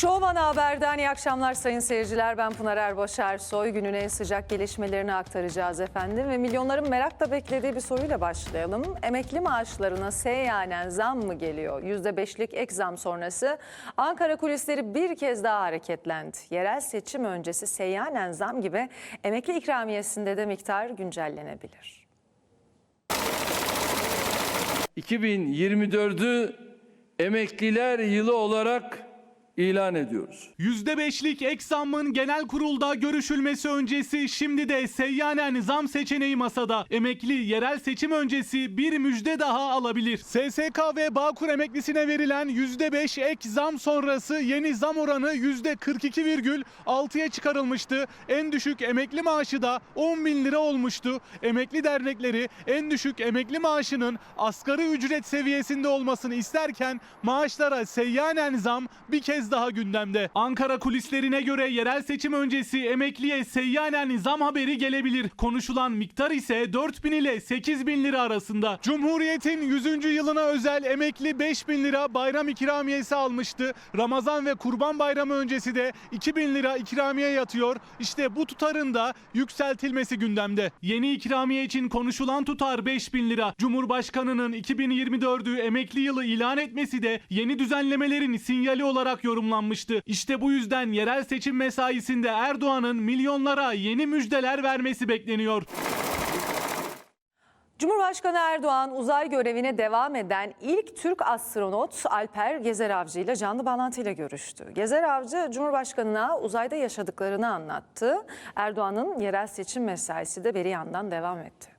Şov Ana Haber'den iyi akşamlar sayın seyirciler. Ben Pınar Erbaş Ersoy. Günün en sıcak gelişmelerini aktaracağız efendim. Ve milyonların merakla beklediği bir soruyla başlayalım. Emekli maaşlarına seyyanen zam mı geliyor? %5'lik ek zam sonrası Ankara kulisleri bir kez daha hareketlendi. Yerel seçim öncesi seyyanen zam gibi emekli ikramiyesinde de miktar güncellenebilir. 2024'ü emekliler yılı olarak ilan ediyoruz. %5'lik ek zammın genel kurulda görüşülmesi öncesi şimdi de seyyanen zam seçeneği masada. Emekli yerel seçim öncesi bir müjde daha alabilir. SSK ve Bağkur emeklisine verilen %5 ek zam sonrası yeni zam oranı %42,6'ya çıkarılmıştı. En düşük emekli maaşı da 10 bin lira olmuştu. Emekli dernekleri en düşük emekli maaşının asgari ücret seviyesinde olmasını isterken maaşlara seyyanen zam bir kez daha gündemde. Ankara kulislerine göre yerel seçim öncesi emekliye seyyanen zam haberi gelebilir. Konuşulan miktar ise 4 bin ile 8 bin lira arasında. Cumhuriyet'in 100. yılına özel emekli 5 bin lira bayram ikramiyesi almıştı. Ramazan ve Kurban Bayramı öncesi de 2 bin lira ikramiye yatıyor. İşte bu tutarın da yükseltilmesi gündemde. Yeni ikramiye için konuşulan tutar 5 bin lira. Cumhurbaşkanının 2024'ü emekli yılı ilan etmesi de yeni düzenlemelerin sinyali olarak yorumlanmıştı. İşte bu yüzden yerel seçim mesaisinde Erdoğan'ın milyonlara yeni müjdeler vermesi bekleniyor. Cumhurbaşkanı Erdoğan uzay görevine devam eden ilk Türk astronot Alper Gezer Avcı ile canlı bağlantıyla görüştü. Gezer Avcı Cumhurbaşkanına uzayda yaşadıklarını anlattı. Erdoğan'ın yerel seçim mesaisi de beri yandan devam etti.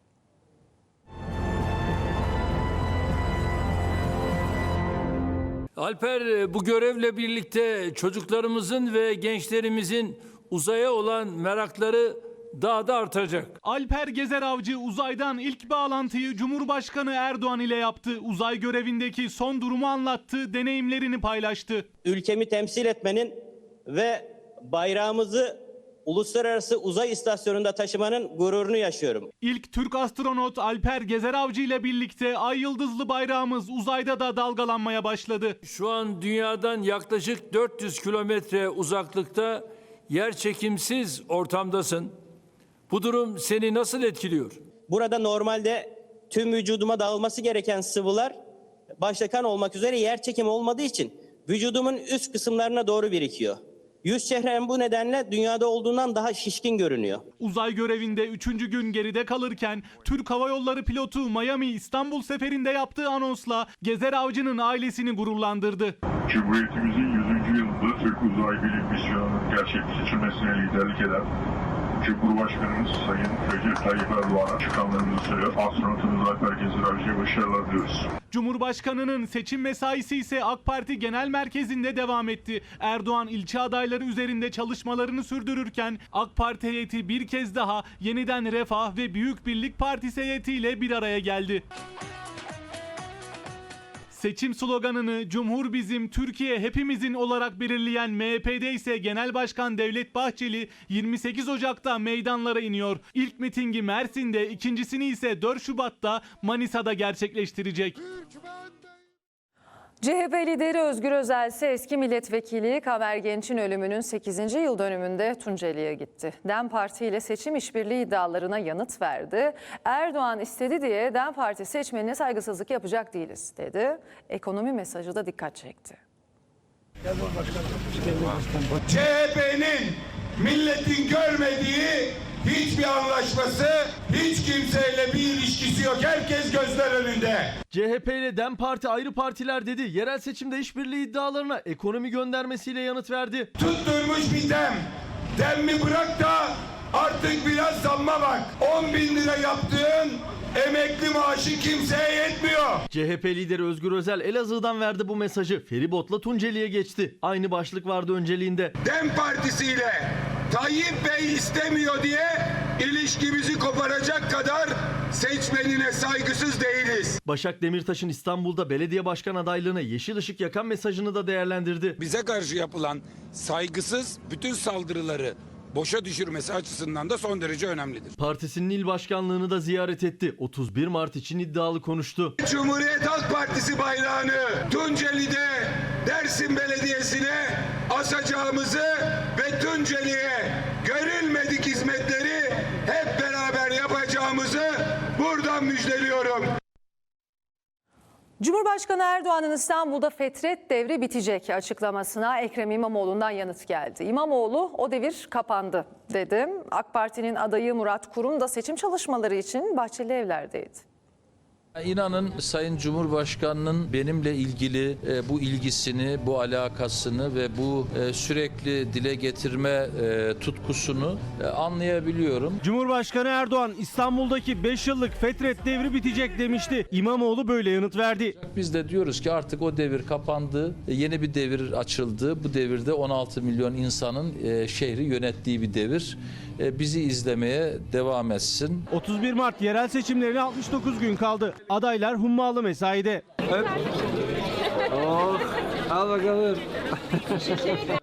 Alper e, bu görevle birlikte çocuklarımızın ve gençlerimizin uzaya olan merakları daha da artacak. Alper Gezer Avcı uzaydan ilk bağlantıyı Cumhurbaşkanı Erdoğan ile yaptı. Uzay görevindeki son durumu anlattı, deneyimlerini paylaştı. ülkemi temsil etmenin ve bayrağımızı uluslararası uzay istasyonunda taşımanın gururunu yaşıyorum. İlk Türk astronot Alper Gezer Avcı ile birlikte ay yıldızlı bayrağımız uzayda da dalgalanmaya başladı. Şu an dünyadan yaklaşık 400 kilometre uzaklıkta yer çekimsiz ortamdasın. Bu durum seni nasıl etkiliyor? Burada normalde tüm vücuduma dağılması gereken sıvılar başta kan olmak üzere yer çekimi olmadığı için vücudumun üst kısımlarına doğru birikiyor. Yüz çehrem bu nedenle dünyada olduğundan daha şişkin görünüyor. Uzay görevinde 3. gün geride kalırken Türk Hava Yolları pilotu Miami İstanbul seferinde yaptığı anonsla Gezer Avcı'nın ailesini gururlandırdı. Cumhuriyetimizin 100. yılında Türk Uzay Bilim Misyonu'nun gerçekleştirilmesine liderlik eden Cumhurbaşkanımız Sayın Recep Tayyip Erdoğan'a çıkanlarımızı söylüyor. Astronotumuz Alper Gezer Avcı'ya başarılar diliyoruz. Cumhurbaşkanının seçim mesaisi ise AK Parti Genel Merkezi'nde devam etti. Erdoğan ilçe adayları üzerinde çalışmalarını sürdürürken AK Parti heyeti bir kez daha yeniden Refah ve Büyük Birlik Partisi heyetiyle bir araya geldi. Seçim sloganını Cumhur bizim, Türkiye hepimizin olarak belirleyen MHP'de ise Genel Başkan Devlet Bahçeli 28 Ocak'ta meydanlara iniyor. İlk mitingi Mersin'de, ikincisini ise 4 Şubat'ta Manisa'da gerçekleştirecek. CHP lideri Özgür Özel ise eski milletvekili Kamer Genç'in ölümünün 8. yıl dönümünde Tunceli'ye gitti. DEM Parti ile seçim işbirliği iddialarına yanıt verdi. Erdoğan istedi diye DEM Parti seçmenine saygısızlık yapacak değiliz dedi. Ekonomi mesajı da dikkat çekti. CHP'nin milletin görmediği hiçbir anlaşması, hiç kimseyle bir ilişkisi yok. Herkes gözler önünde. CHP ile DEM Parti ayrı partiler dedi. Yerel seçimde işbirliği iddialarına ekonomi göndermesiyle yanıt verdi. Tutturmuş bir dem. Demmi bırak da artık biraz zamma bak. 10 bin lira yaptığın emekli maaşı kimseye yetmiyor. CHP lideri Özgür Özel Elazığ'dan verdi bu mesajı. Feribotla Tunceli'ye geçti. Aynı başlık vardı önceliğinde. Dem partisiyle Tayyip Bey istemiyor diye ilişkimizi koparacak kadar seçmenine saygısız değiliz. Başak Demirtaş'ın İstanbul'da belediye başkan adaylığına yeşil ışık yakan mesajını da değerlendirdi. bize karşı yapılan saygısız bütün saldırıları boşa düşürmesi açısından da son derece önemlidir. Partisinin il başkanlığını da ziyaret etti. 31 Mart için iddialı konuştu. Cumhuriyet Halk Partisi bayrağını Tunceli'de Dersim Belediyesi'ne asacağımızı Tunceli'ye görülmedik hizmetleri hep beraber yapacağımızı buradan müjdeliyorum. Cumhurbaşkanı Erdoğan'ın İstanbul'da fetret devri bitecek açıklamasına Ekrem İmamoğlu'ndan yanıt geldi. İmamoğlu o devir kapandı dedi. AK Parti'nin adayı Murat Kurum da seçim çalışmaları için Bahçeli Evler'deydi. İnanın Sayın Cumhurbaşkanı'nın benimle ilgili e, bu ilgisini, bu alakasını ve bu e, sürekli dile getirme e, tutkusunu e, anlayabiliyorum. Cumhurbaşkanı Erdoğan İstanbul'daki 5 yıllık fetret devri bitecek demişti. İmamoğlu böyle yanıt verdi. Biz de diyoruz ki artık o devir kapandı, e, yeni bir devir açıldı. Bu devirde 16 milyon insanın e, şehri yönettiği bir devir. E, Bizi izlemeye devam etsin. 31 Mart yerel seçimlerine 69 gün kaldı. Adaylar hummalı mesaide.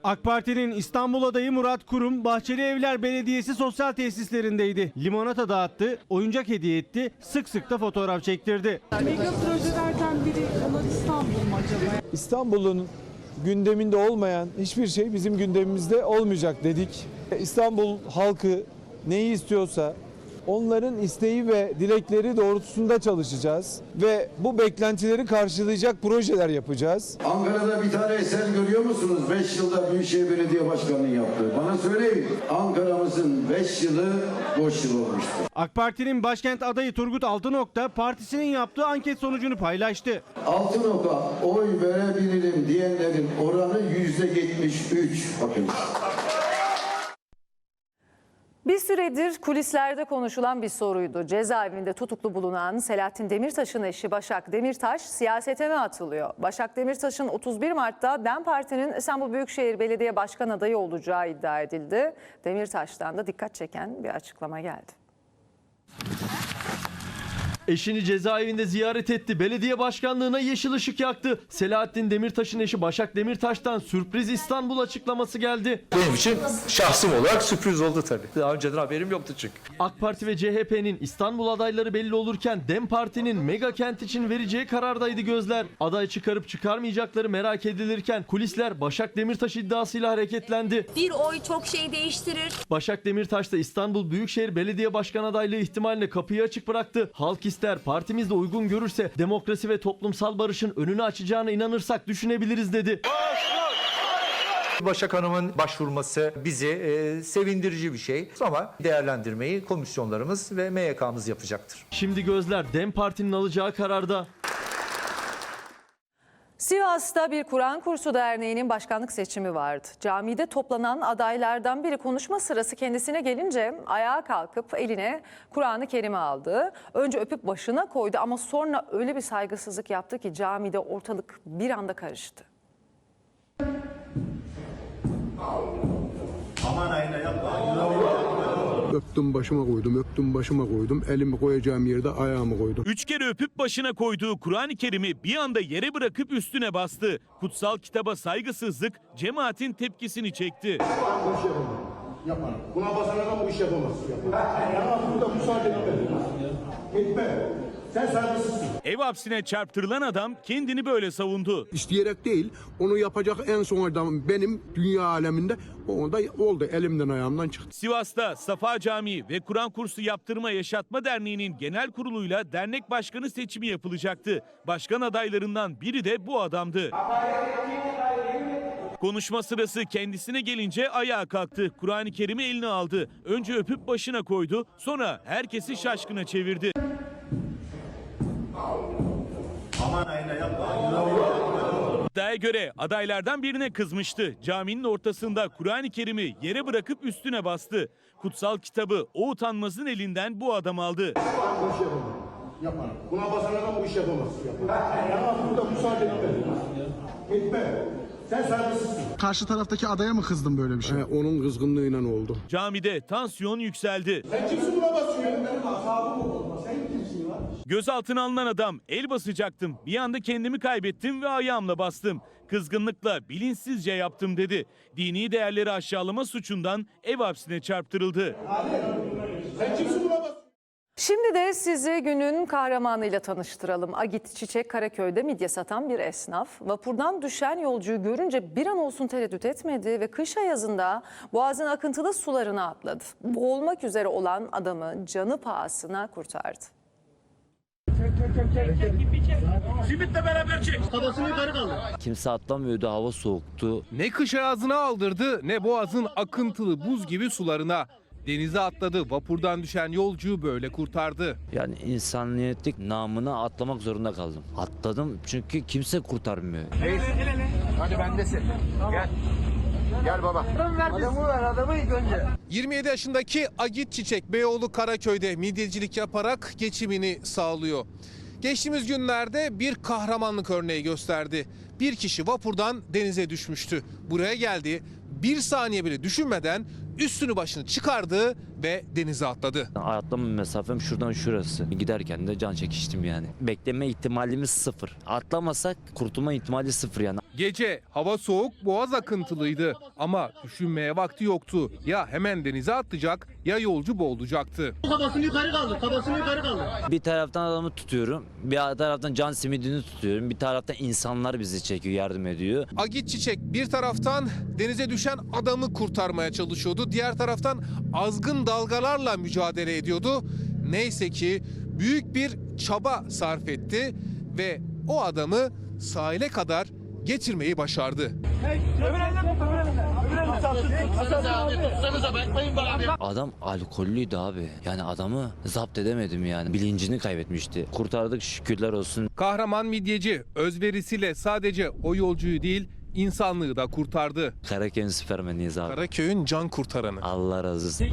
AK Parti'nin İstanbul adayı Murat Kurum, Bahçeli Evler Belediyesi sosyal tesislerindeydi. Limonata dağıttı, oyuncak hediye etti, sık sık da fotoğraf çektirdi. Mega projelerden biri Kanal İstanbul mu acaba? İstanbul'un gündeminde olmayan hiçbir şey bizim gündemimizde olmayacak dedik. İstanbul halkı neyi istiyorsa onların isteği ve dilekleri doğrultusunda çalışacağız ve bu beklentileri karşılayacak projeler yapacağız. Ankara'da bir tane eser görüyor musunuz? 5 yılda Büyükşehir Belediye Başkanı'nın yaptığı. Bana söyleyin. Ankara'mızın 5 yılı boş yıl olmuştur. AK Parti'nin başkent adayı Turgut Altınok da partisinin yaptığı anket sonucunu paylaştı. Altınok'a oy verebilirim diyenlerin oranı yüzde 73. Bakın. Bir süredir kulislerde konuşulan bir soruydu. Cezaevinde tutuklu bulunan Selahattin Demirtaş'ın eşi Başak Demirtaş siyasete mi atılıyor? Başak Demirtaş'ın 31 Mart'ta DEM Parti'nin İstanbul Büyükşehir Belediye Başkan adayı olacağı iddia edildi. Demirtaş'tan da dikkat çeken bir açıklama geldi. Eşini cezaevinde ziyaret etti. Belediye başkanlığına yeşil ışık yaktı. Selahattin Demirtaş'ın eşi Başak Demirtaş'tan sürpriz İstanbul açıklaması geldi. Benim için şahsım olarak sürpriz oldu tabii. Daha önceden haberim yoktu çünkü. AK Parti ve CHP'nin İstanbul adayları belli olurken DEM Parti'nin mega kent için vereceği karardaydı gözler. Aday çıkarıp çıkarmayacakları merak edilirken kulisler Başak Demirtaş iddiasıyla hareketlendi. Bir oy çok şey değiştirir. Başak Demirtaş da İstanbul Büyükşehir Belediye Başkan adaylığı ihtimaline kapıyı açık bıraktı. Halk ister, partimiz de uygun görürse demokrasi ve toplumsal barışın önünü açacağına inanırsak düşünebiliriz dedi. Başak Hanım'ın başvurması bizi e, sevindirici bir şey. Ama değerlendirmeyi komisyonlarımız ve MYK'mız yapacaktır. Şimdi gözler DEM Parti'nin alacağı kararda. Sivas'ta bir Kur'an Kursu Derneği'nin başkanlık seçimi vardı. Camide toplanan adaylardan biri konuşma sırası kendisine gelince ayağa kalkıp eline Kur'an-ı Kerim'i aldı. Önce öpüp başına koydu ama sonra öyle bir saygısızlık yaptı ki camide ortalık bir anda karıştı. Öptüm başıma koydum, öptüm başıma koydum, elimi koyacağım yerde ayağımı koydum. Üç kere öpüp başına koyduğu Kur'an-ı Kerim'i bir anda yere bırakıp üstüne bastı. Kutsal kitaba saygısızlık cemaatin tepkisini çekti. Yapma. Buna basan adam bu iş yapamaz. Ya burada müsaade etme. Gitme. Sen saygısızsın. Ev hapsine çarptırılan adam kendini böyle savundu. İsteyerek değil, onu yapacak en son adam benim dünya aleminde. O da oldu, elimden ayağımdan çıktı. Sivas'ta Safa Camii ve Kur'an kursu yaptırma yaşatma derneğinin genel kuruluyla dernek başkanı seçimi yapılacaktı. Başkan adaylarından biri de bu adamdı. Konuşma sırası kendisine gelince ayağa kalktı. Kur'an-ı Kerim'i eline aldı. Önce öpüp başına koydu. Sonra herkesi şaşkına çevirdi. İddiaya göre adaylardan birine kızmıştı. Caminin ortasında Kur'an-ı Kerim'i yere bırakıp üstüne bastı. Kutsal kitabı o utanmazın elinden bu adam aldı. Yapma. Buna basan adam bu iş yapamaz. Ya burada müsaade etme. Gitme. Sen saygısızsın. Karşı taraftaki adaya mı kızdın böyle bir şey? onun kızgınlığıyla oldu. Camide tansiyon yükseldi. Sen kimsin buna basıyorsun? Benim asabım bozulma. Sen? Gözaltına alınan adam el basacaktım. Bir anda kendimi kaybettim ve ayağımla bastım. Kızgınlıkla bilinçsizce yaptım dedi. Dini değerleri aşağılama suçundan ev hapsine çarptırıldı. Basıyorsun? Şimdi de sizi günün kahramanıyla tanıştıralım. Agit Çiçek Karaköy'de midye satan bir esnaf. Vapurdan düşen yolcuyu görünce bir an olsun tereddüt etmedi ve kış ayazında boğazın akıntılı sularına atladı. Boğulmak üzere olan adamı canı pahasına kurtardı. Kimse atlamıyordu, hava soğuktu. Ne kış ağzına aldırdı ne boğazın akıntılı buz gibi sularına. Denize atladı, vapurdan düşen yolcuyu böyle kurtardı. Yani insaniyetlik namına atlamak zorunda kaldım. Atladım çünkü kimse kurtarmıyor. 27 yaşındaki Agit Çiçek Beyoğlu Karaköy'de midyecilik yaparak geçimini sağlıyor. Geçtiğimiz günlerde bir kahramanlık örneği gösterdi. Bir kişi vapurdan denize düşmüştü. Buraya geldi, bir saniye bile düşünmeden üstünü başını çıkardı ve denize atladı. Atlama mesafem şuradan şurası. Giderken de can çekiştim yani. Bekleme ihtimalimiz sıfır. Atlamasak kurtulma ihtimali sıfır yani. Gece hava soğuk, boğaz akıntılıydı ama düşünmeye vakti yoktu. Ya hemen denize atlayacak ya yolcu boğulacaktı. Bir taraftan adamı tutuyorum, bir taraftan can simidini tutuyorum, bir taraftan insanlar bizi çekiyor, yardım ediyor. Agit Çiçek bir taraftan denize düşen adamı kurtarmaya çalışıyordu. Diğer taraftan azgın dalgalarla mücadele ediyordu. Neyse ki büyük bir çaba sarf etti ve o adamı sahile kadar getirmeyi başardı. Adam alkollüydü abi. Yani adamı zapt edemedim yani. Bilincini kaybetmişti. Kurtardık şükürler olsun. Kahraman midyeci özverisiyle sadece o yolcuyu değil insanlığı da kurtardı. Karaköy'ün süpermeniyiz abi. Karaköy'ün can kurtaranı. Allah razı olsun.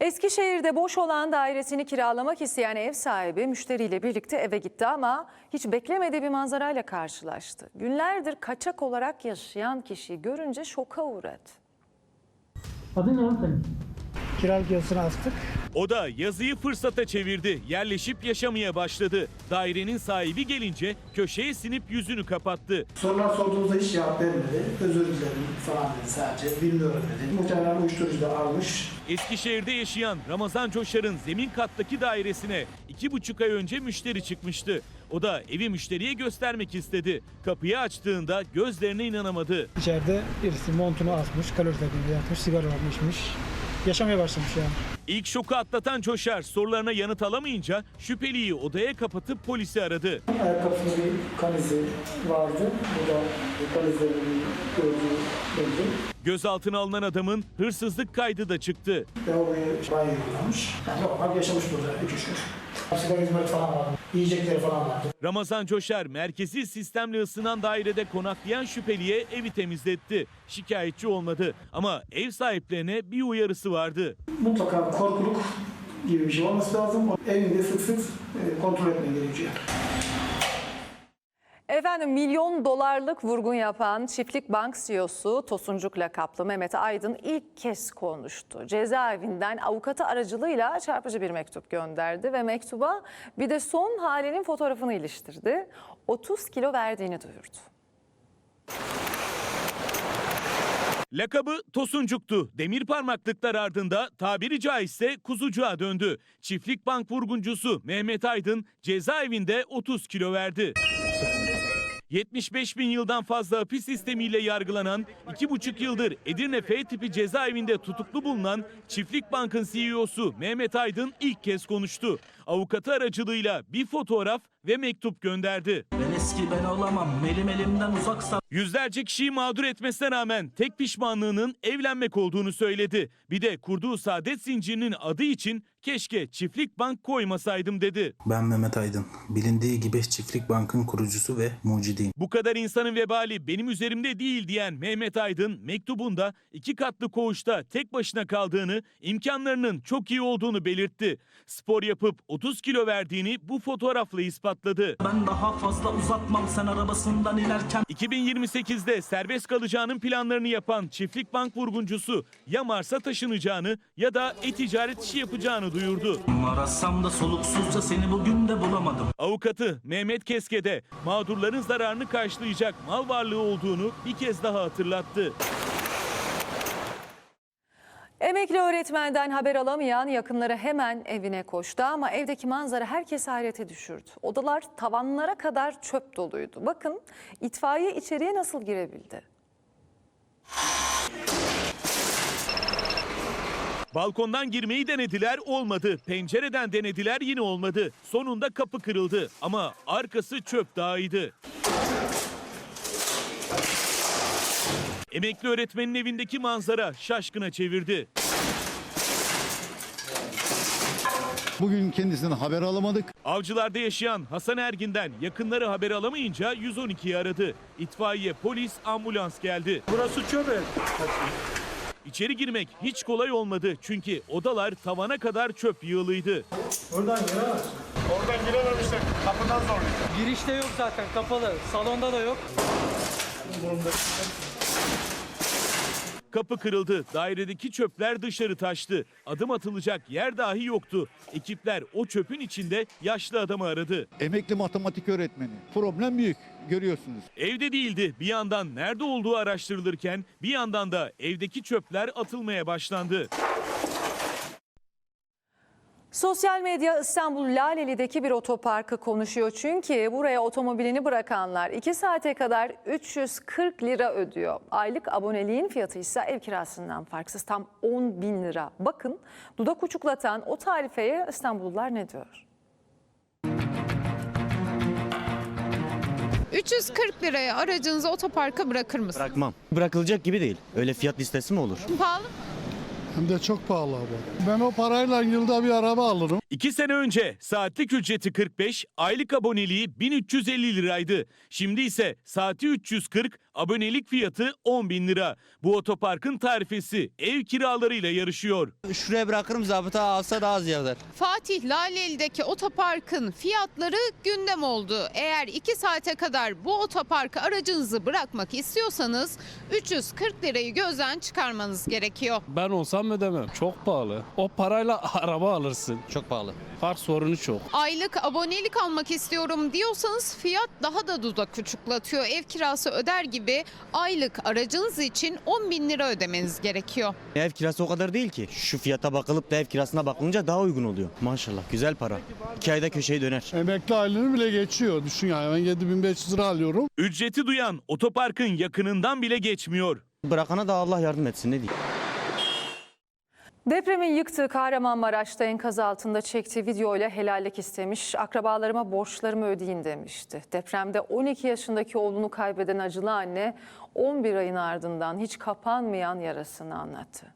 Eskişehir'de boş olan dairesini kiralamak isteyen ev sahibi müşteriyle birlikte eve gitti ama hiç beklemediği bir manzarayla karşılaştı. Günlerdir kaçak olarak yaşayan kişiyi görünce şoka uğradı. Kiralık yazısını astık. O da yazıyı fırsata çevirdi. Yerleşip yaşamaya başladı. Dairenin sahibi gelince köşeye sinip yüzünü kapattı. Sorular sorduğumuzda hiç cevap vermedi. Özür dilerim falan dedi sadece. Bilmiyorum dedi. Muhtemelen uyuşturucu da almış. Eskişehir'de yaşayan Ramazan Coşar'ın zemin kattaki dairesine iki buçuk ay önce müşteri çıkmıştı. O da evi müşteriye göstermek istedi. Kapıyı açtığında gözlerine inanamadı. İçeride birisi montunu asmış, kaloriferinde yatmış, sigaralarını içmiş. Yaşamaya başlamış yani. İlk şoku atlatan Coşar sorularına yanıt alamayınca şüpheliyi odaya kapatıp polisi aradı. Ayakkabısında bir kan izi vardı. Bu da kan izlerini gördüğü belli. Gözaltına alınan adamın hırsızlık kaydı da çıktı. Lavaboya banyo kullanmış. Yani normal yaşamış burada 3 üç gün. Sigara hizmeti falan vardı. Yiyecekleri falan vardı. Ramazan Coşar merkezi sistemle ısınan dairede konaklayan şüpheliye evi temizletti. Şikayetçi olmadı ama ev sahiplerine bir uyarısı vardı. Mutlaka korkuluk gibi bir şey olması lazım. Evinde sık sık e, kontrol etmen gerekiyor. Efendim milyon dolarlık vurgun yapan Çiftlik Bank CEO'su Tosuncuk lakaplı Mehmet Aydın ilk kez konuştu. Cezaevinden avukatı aracılığıyla çarpıcı bir mektup gönderdi ve mektuba bir de son halinin fotoğrafını iliştirdi. 30 kilo verdiğini duyurdu. Lakabı Tosuncuk'tu. Demir parmaklıklar ardında tabiri caizse kuzucuğa döndü. Çiftlik bank vurguncusu Mehmet Aydın cezaevinde 30 kilo verdi. 75 bin yıldan fazla hapis sistemiyle yargılanan, 2,5 yıldır Edirne F tipi cezaevinde tutuklu bulunan Çiftlik Bank'ın CEO'su Mehmet Aydın ilk kez konuştu. Avukatı aracılığıyla bir fotoğraf ve mektup gönderdi. Ben eski ben olamam. Elim elimden uzaksa. Yüzlerce kişiyi mağdur etmesine rağmen tek pişmanlığının evlenmek olduğunu söyledi. Bir de kurduğu saadet zincirinin adı için keşke Çiftlik Bank koymasaydım dedi. Ben Mehmet Aydın. Bilindiği gibi Çiftlik Bank'ın kurucusu ve mucidiyim. Bu kadar insanın vebali benim üzerimde değil diyen Mehmet Aydın mektubunda iki katlı koğuşta tek başına kaldığını, imkanlarının çok iyi olduğunu belirtti. Spor yapıp 30 kilo verdiğini bu fotoğrafla ispatladı. Ben daha fazla uzatmam sen arabasından inerken. 2028'de serbest kalacağının planlarını yapan Çiftlik Bank vurguncusu ya Mars'a taşınacağını ya da e-ticaret işi yapacağını duyurdu. Arasam da soluksuzca seni bugün de bulamadım. Avukatı Mehmet Keske'de mağdurların zararını karşılayacak mal varlığı olduğunu bir kez daha hatırlattı. Emekli öğretmenden haber alamayan yakınları hemen evine koştu ama evdeki manzara herkesi hayrete düşürdü. Odalar tavanlara kadar çöp doluydu. Bakın itfaiye içeriye nasıl girebildi? Balkondan girmeyi denediler olmadı. Pencereden denediler yine olmadı. Sonunda kapı kırıldı ama arkası çöp dağıydı. Emekli öğretmenin evindeki manzara şaşkına çevirdi. Bugün kendisinden haber alamadık. Avcılarda yaşayan Hasan Ergin'den yakınları haber alamayınca 112'yi aradı. İtfaiye, polis, ambulans geldi. Burası çöp İçeri girmek hiç kolay olmadı çünkü odalar tavana kadar çöp yığılıydı. Girişte yok zaten kapalı. Salonda da yok. Kapı kırıldı, dairedeki çöpler dışarı taştı. Adım atılacak yer dahi yoktu. Ekipler o çöpün içinde yaşlı adamı aradı. Emekli matematik öğretmeni. Problem büyük görüyorsunuz. Evde değildi. Bir yandan nerede olduğu araştırılırken bir yandan da evdeki çöpler atılmaya başlandı. Sosyal medya İstanbul Laleli'deki bir otoparkı konuşuyor. Çünkü buraya otomobilini bırakanlar 2 saate kadar 340 lira ödüyor. Aylık aboneliğin fiyatı ise ev kirasından farksız tam 10 bin lira. Bakın dudak uçuklatan o tarifeye İstanbullular ne diyor? 340 liraya aracınızı otoparka bırakır mısınız? Bırakmam. Bırakılacak gibi değil. Öyle fiyat listesi mi olur? Pahalı mı? Hem de çok pahalı abi. Ben o parayla yılda bir araba alırım. İki sene önce saatlik ücreti 45, aylık aboneliği 1350 liraydı. Şimdi ise saati 340, abonelik fiyatı 10 bin lira. Bu otoparkın tarifesi ev kiralarıyla yarışıyor. Şuraya bırakırım zabıta alsa daha az yazar. Fatih Laleli'deki otoparkın fiyatları gündem oldu. Eğer 2 saate kadar bu otoparka aracınızı bırakmak istiyorsanız 340 lirayı gözden çıkarmanız gerekiyor. Ben olsam ödemem. Çok pahalı. O parayla araba alırsın. Çok pahalı. Park sorunu çok. Aylık abonelik almak istiyorum diyorsanız fiyat daha da dudak uçuklatıyor. Ev kirası öder gibi aylık aracınız için 10 bin lira ödemeniz gerekiyor. Ev kirası o kadar değil ki. Şu fiyata bakılıp da ev kirasına bakılınca daha uygun oluyor. Maşallah güzel para. İki ayda köşeyi döner. Emekli aylığını bile geçiyor. Düşün yani ben 7500 lira alıyorum. Ücreti duyan otoparkın yakınından bile geçmiyor. Bırakana da Allah yardım etsin ne diyeyim. Depremin yıktığı Kahramanmaraş'ta enkaz altında çektiği videoyla helallik istemiş. Akrabalarıma borçlarımı ödeyin demişti. Depremde 12 yaşındaki oğlunu kaybeden acılı anne 11 ayın ardından hiç kapanmayan yarasını anlattı.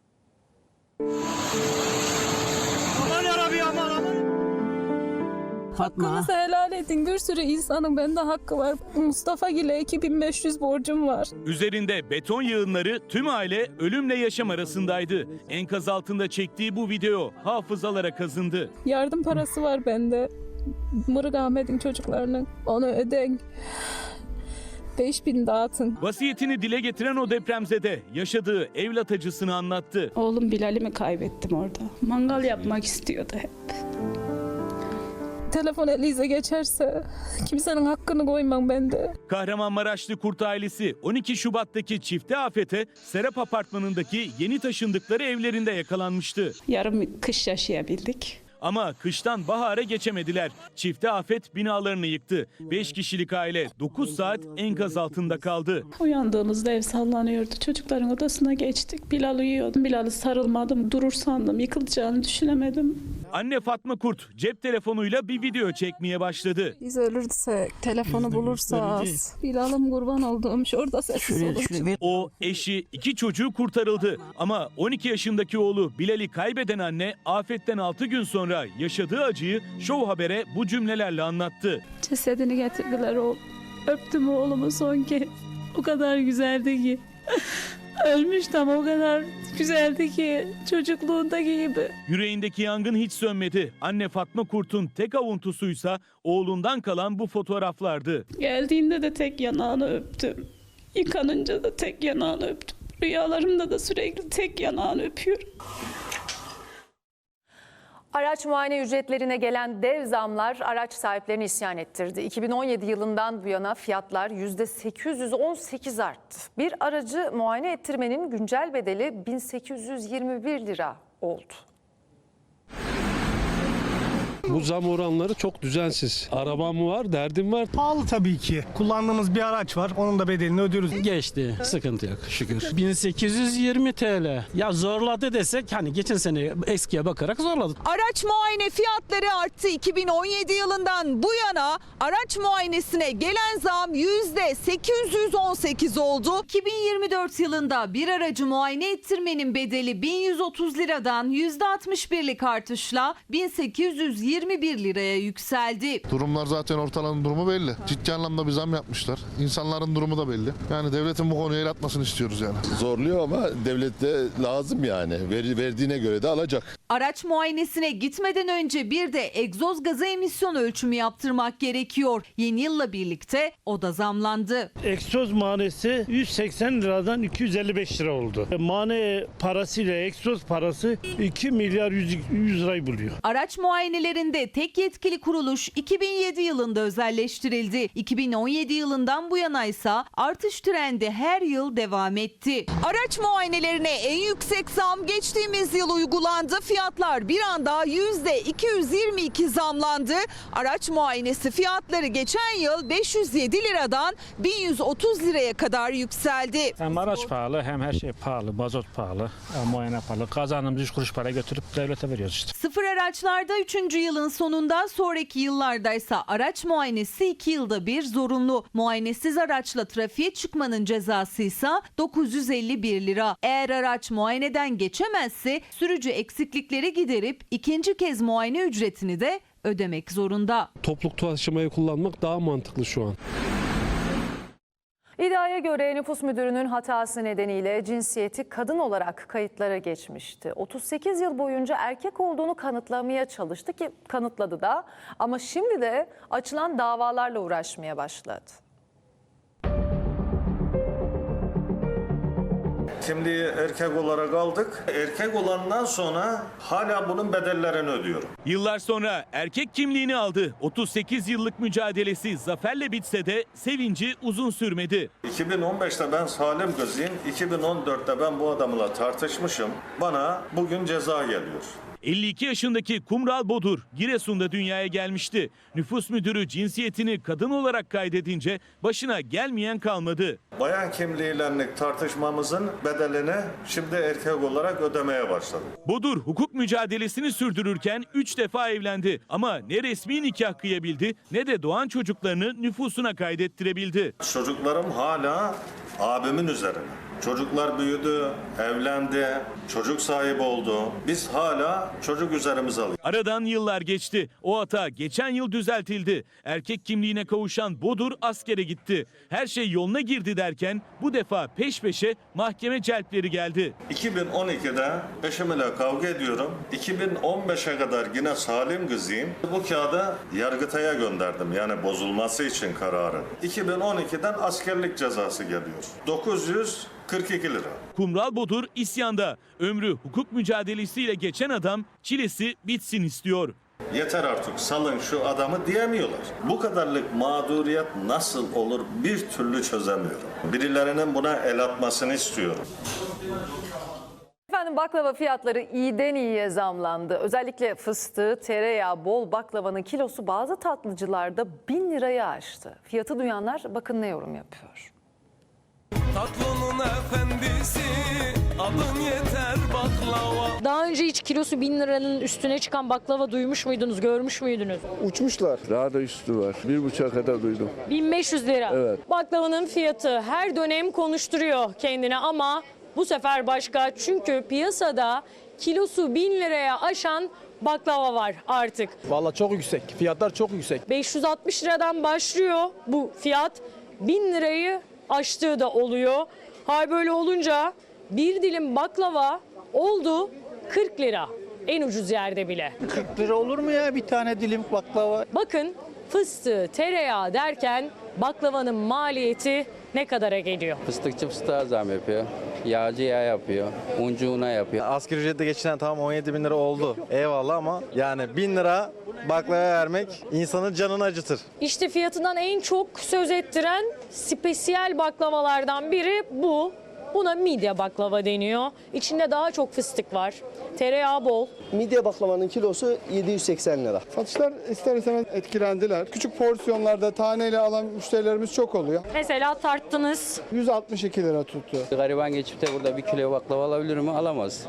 Hakkınızı helal edin. Bir sürü insanın bende hakkı var. Mustafa Gil'e 2500 borcum var. Üzerinde beton yığınları tüm aile ölümle yaşam arasındaydı. Enkaz altında çektiği bu video hafızalara kazındı. Yardım parası var bende. Mırık Ahmet'in çocuklarının. Onu öden. 5000 dağıtın. Vasiyetini dile getiren o depremzede yaşadığı evlat acısını anlattı. Oğlum Bilal'i mi kaybettim orada? Mangal yapmak istiyordu hep. Telefon elinize geçerse kimsenin hakkını koymam ben de. Kahramanmaraşlı Kurt ailesi 12 Şubat'taki çifte afete Serap Apartmanı'ndaki yeni taşındıkları evlerinde yakalanmıştı. Yarım kış yaşayabildik. Ama kıştan bahara geçemediler. Çifte afet binalarını yıktı. 5 kişilik aile 9 saat enkaz altında kaldı. Uyandığımızda ev sallanıyordu. Çocukların odasına geçtik. Bilal uyuyordu. Bilal'ı sarılmadım. Durur sandım. Yıkılacağını düşünemedim. Anne Fatma Kurt cep telefonuyla bir video çekmeye başladı. Biz ölürsek, telefonu bulursak, Bilal'ım kurban olduğum orada sessiz olur. O, eşi, iki çocuğu kurtarıldı. Ama 12 yaşındaki oğlu Bilal'i kaybeden anne afetten 6 gün sonra yaşadığı acıyı Show Haber'e bu cümlelerle anlattı. Cesedini getirdiler o. Öptüm oğlumu son kez. O kadar güzeldi ki. Ölmüştü ama o kadar güzeldi ki çocukluğundaki gibi. Yüreğindeki yangın hiç sönmedi. Anne Fatma Kurt'un tek avuntusuysa oğlundan kalan bu fotoğraflardı. Geldiğinde de tek yanağını öptüm. Yıkanınca da tek yanağını öptüm. Rüyalarımda da sürekli tek yanağını öpüyorum. Araç muayene ücretlerine gelen dev zamlar araç sahiplerini isyan ettirdi. 2017 yılından bu yana fiyatlar %818 arttı. Bir aracı muayene ettirmenin güncel bedeli 1821 lira oldu. Bu zam oranları çok düzensiz. Arabam var, derdim var. Pahalı tabii ki. Kullandığımız bir araç var. Onun da bedelini ödüyoruz. Geçti. Sıkıntı yok şükür. 1820 TL. Ya zorladı desek hani geçen sene eskiye bakarak zorladı. Araç muayene fiyatları arttı. 2017 yılından bu yana araç muayenesine gelen zam %818 oldu. 2024 yılında bir aracı muayene ettirmenin bedeli 1130 liradan %61'lik artışla 1821 liraya yükseldi. Durumlar zaten ortalanın durumu belli. Ciddi anlamda bir zam yapmışlar. İnsanların durumu da belli. Yani devletin bu konuya el atmasını istiyoruz yani. Zorluyor ama devlette lazım yani. Ver, verdiğine göre de alacak. Araç muayenesine gitmeden önce bir de egzoz gazı emisyon ölçümü yaptırmak gerekiyor. Yeni yılla birlikte o da zamlandı. Egzoz manesi 180 liradan 255 lira oldu. Mane parasıyla egzoz parası 2 milyar 100, 100 lirayı buluyor. Araç muayenelerinde tek yetkili kuruluş 2007 yılında özelleştirildi. 2017 yılından bu yana ise artış trendi her yıl devam etti. Araç muayenelerine en yüksek zam geçtiğimiz yıl uygulandı. Fiyatlar bir anda %222 zamlandı. Araç muayenesi fiyatları geçen yıl 507 liradan 1130 liraya kadar yükseldi. Hem araç pahalı hem her şey pahalı. Mazot pahalı, muayene pahalı. Kazandığımız 3 kuruş para götürüp devlete veriyoruz işte. Sıfır araçlarda 3. yılın sonunda sonraki yıllardaysa araç muayenesi 2 yılda bir zorunlu. Muayenesiz araçla trafiğe çıkmanın cezası ise 951 lira. Eğer araç muayeneden geçemezse sürücü eksiklikleri giderip ikinci kez muayene ücretini de ödemek zorunda. Topluluk taşımayı kullanmak daha mantıklı şu an. İddiaya göre nüfus müdürünün hatası nedeniyle cinsiyeti kadın olarak kayıtlara geçmişti. 38 yıl boyunca erkek olduğunu kanıtlamaya çalıştı ki kanıtladı da ama şimdi de açılan davalarla uğraşmaya başladı. Şimdi erkek olarak aldık. Erkek olandan sonra hala bunun bedellerini ödüyorum. Yıllar sonra erkek kimliğini aldı. 38 yıllık mücadelesi zaferle bitse de sevinci uzun sürmedi. 2015'te ben Salim Kızıyım. 2014'te ben bu adamla tartışmışım. Bana bugün ceza geliyor. 52 yaşındaki Kumral Bodur Giresun'da dünyaya gelmişti. Nüfus müdürü cinsiyetini kadın olarak kaydedince başına gelmeyen kalmadı. Bayan kimliğiyle tartışmamızın bedelini şimdi erkek olarak ödemeye başladım. Bodur hukuk mücadelesini sürdürürken 3 defa evlendi ama ne resmi nikah kıyabildi ne de doğan çocuklarını nüfusuna kaydettirebildi. Çocuklarım hala abimin üzerine. Çocuklar büyüdü, evlendi, çocuk sahibi oldu. Biz hala çocuk üzerimize alıyoruz. Aradan yıllar geçti. O hata geçen yıl düzeltildi. Erkek kimliğine kavuşan Bodur askere gitti. Her şey yoluna girdi derken bu defa peş peşe mahkeme celpleri geldi. 2012'de eşimle kavga ediyorum. 2015'e kadar yine salim kızıyım. Bu kağıdı Yargıtay'a gönderdim yani bozulması için kararı. 2012'den askerlik cezası geliyor. 942 lira. Kumral Bodur isyanda. Ömrü hukuk mücadelesiyle geçen adam çilesi bitsin istiyor. Yeter artık salın şu adamı diyemiyorlar. Bu kadarlık mağduriyet nasıl olur bir türlü çözemiyorum. Birilerinin buna el atmasını istiyorum. Efendim baklava fiyatları iyiden iyiye zamlandı. Özellikle fıstığı, tereyağı, bol baklavanın kilosu bazı tatlıcılarda 1000 lirayı aştı. Fiyatı duyanlar bakın ne yorum yapıyor. Tatlının efendisi adım yeter baklava. Daha önce hiç kilosu 1000 liranın üstüne çıkan baklava duymuş muydunuz, görmüş müydünüz? Uçmuşlar. Daha da üstü var. Bir buçuğa kadar duydum. 1500 lira. Evet. Baklavanın fiyatı her dönem konuşturuyor kendine ama bu sefer başka. Çünkü piyasada kilosu 1000 liraya aşan baklava var artık. Valla çok yüksek. Fiyatlar çok yüksek. 560 liradan başlıyor bu fiyat. 1000 lirayı aştığı da oluyor. Hal böyle olunca bir dilim baklava oldu 40 lira. En ucuz yerde bile. 40 lira olur mu ya bir tane dilim baklava? Bakın fıstığı, tereyağı derken baklavanın maliyeti ne kadara geliyor? Fıstıkçı fıstığa zam yapıyor. Yağcı yağ yapıyor, uncu una yapıyor. Asgari ücretle geçinen tamam 17 bin lira oldu. Eyvallah ama yani bin lira baklava vermek insanın canını acıtır. İşte fiyatından en çok söz ettiren spesiyel baklavalardan biri bu. Buna midye baklava deniyor. İçinde daha çok fıstık var. Tereyağı bol. Midye baklavanın kilosu 780 lira. Satışlar ister istemez etkilendiler. Küçük porsiyonlarda taneyle alan müşterilerimiz çok oluyor. Mesela tarttınız. 162 lira tuttu. Gariban geçip de burada bir kilo baklava alabilir mi? Alamaz.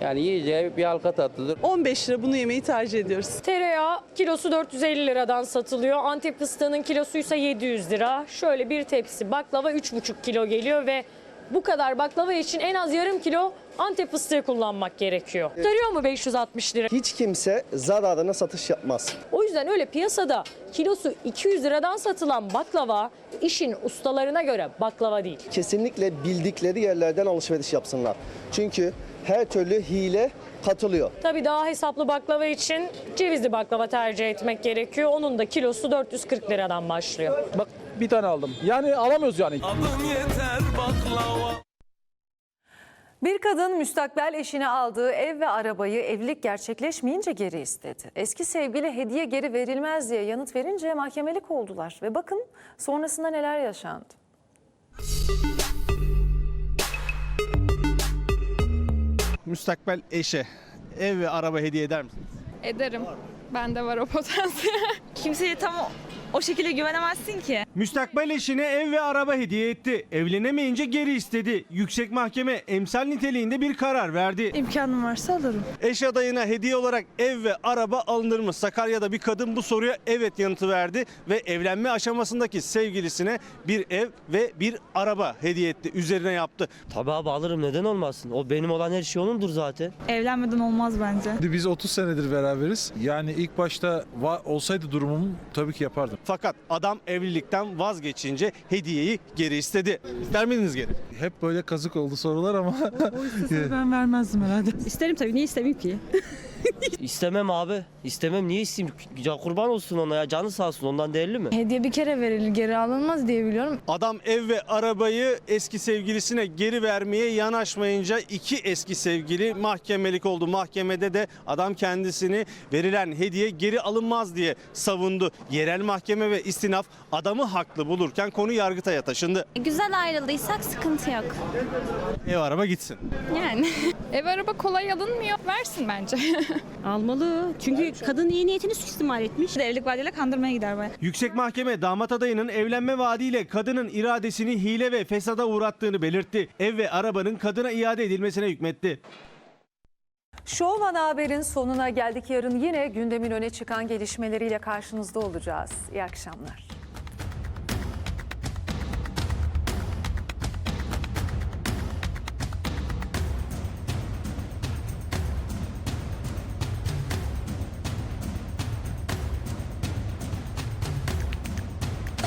Yani yiyeceği bir halka tatlıdır. 15 lira bunu yemeyi tercih ediyoruz. Tereyağı kilosu 450 liradan satılıyor. Antep fıstığının kilosuysa 700 lira. Şöyle bir tepsi baklava 3,5 kilo geliyor ve bu kadar baklava için en az yarım kilo Antep fıstığı kullanmak gerekiyor. Tarıyor mu 560 lira? Hiç kimse zararına satış yapmaz. O yüzden öyle piyasada kilosu 200 liradan satılan baklava işin ustalarına göre baklava değil. Kesinlikle bildikleri yerlerden alışveriş yapsınlar. Çünkü her türlü hile katılıyor. Tabii daha hesaplı baklava için cevizli baklava tercih etmek gerekiyor. Onun da kilosu 440 liradan başlıyor. Bak bir tane aldım. Yani alamıyoruz yani. Bir kadın müstakbel eşine aldığı ev ve arabayı evlilik gerçekleşmeyince geri istedi. Eski sevgili hediye geri verilmez diye yanıt verince mahkemelik oldular. Ve bakın sonrasında neler yaşandı. Müstakbel eşe ev ve araba hediye eder misiniz? Ederim. Bende var o potansiyel. Kimseye tam o şekilde güvenemezsin ki. Müstakbel eşine ev ve araba hediye etti. Evlenemeyince geri istedi. Yüksek Mahkeme emsal niteliğinde bir karar verdi. İmkanım varsa alırım. Eş adayına hediye olarak ev ve araba alınır mı? Sakarya'da bir kadın bu soruya evet yanıtı verdi ve evlenme aşamasındaki sevgilisine bir ev ve bir araba hediye etti. Üzerine yaptı. Tabii abi alırım neden olmasın? O benim olan her şey onundur zaten. Evlenmeden olmaz bence. Biz 30 senedir beraberiz. Yani ilk başta olsaydı durumum tabii ki yapardım. Fakat adam evlilikten vazgeçince hediyeyi geri istedi. İster miydiniz geri? Hep böyle kazık oldu sorular ama Ben vermezdim herhalde. İsterim tabii. Niye istemeyeyim ki? istemem abi. İstemem niye isteyeyim? Ya kurban olsun ona ya canı sağ olsun ondan değerli mi? Hediye bir kere verilir, geri alınmaz diye biliyorum. Adam ev ve arabayı eski sevgilisine geri vermeye yanaşmayınca iki eski sevgili mahkemelik oldu. Mahkemede de adam kendisini verilen hediye geri alınmaz diye savundu. Yerel mahkeme ve istinaf adamı haklı bulurken konu Yargıtay'a taşındı. Güzel ayrıldıysak sıkıntı yok. Ev araba gitsin. Yani. Ev araba kolay alınmıyor. Versin bence. Almalı. Çünkü kadın iyi niyetini suistimal etmiş. Evlilik vaadiyle kandırmaya gider baya. Yüksek Mahkeme damat adayının evlenme vaadiyle kadının iradesini hile ve fesada uğrattığını belirtti. Ev ve arabanın kadına iade edilmesine hükmetti. Ana Haber'in sonuna geldik. Yarın yine gündemin öne çıkan gelişmeleriyle karşınızda olacağız. İyi akşamlar.